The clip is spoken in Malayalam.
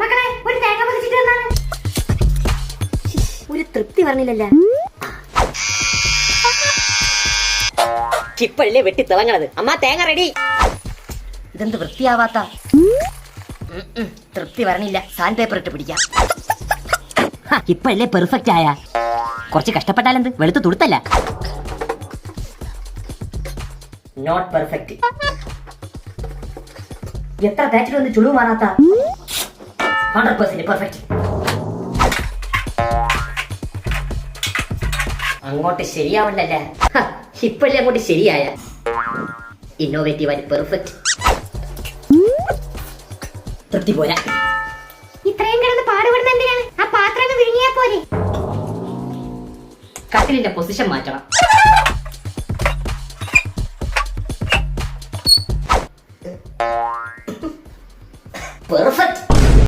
മക്കളെ ഒരു തേങ്ങ പതിച്ചിട്ട് വന്നാണ്. ഒരു തൃപ്തി പറഞ്ഞില്ലല്ലോ. ഇപ്പഴല്ലേ വെട്ടി തിളങ്ങണത്. അമ്മ തേങ്ങ റെഡി ഇതെന്ത് വൃത്തിയാവാത്ത? തൃപ്തി പറഞ്ഞില്ല. സാൻഡ് പേപ്പർ ഇട്ട് പിടിക്കാം. ഇപ്പഴല്ലേ പെർഫെക്റ്റ് ആയ? കുറച്ച് കഷ്ടപ്പെട്ടാലെന്ത്? വെളുത്ത് തുടുത്തല്ല. നോട്ട് പെർഫെക്റ്റ് എത്ര തേച്ചിട്ടൊന്ന് ചുളിവ് മാറാത്ത? ഹൺഡ്രഡ് പെർസെന്റ് പെർഫെക്റ്റ് അങ്ങോട്ട് ശരിയാവണ്ടല്ലേ? ഹ, ഇപ്പഴല്ലേ അങ്ങോട്ട് ശരിയായ? ഇന്നോവേറ്റീവ് ആയിട്ട് പെർഫെക്റ്റ് തൃപ്തി പോരാ. ഇത്രയും കിടന്ന് പാടുപെടുന്ന എന്തിനാണ്? ആ പാത്രം വിഴുങ്ങിയാ പോലെ കട്ടിലിന്റെ പൊസിഷൻ മാറ്റണം. പെർഫെക്റ്റ്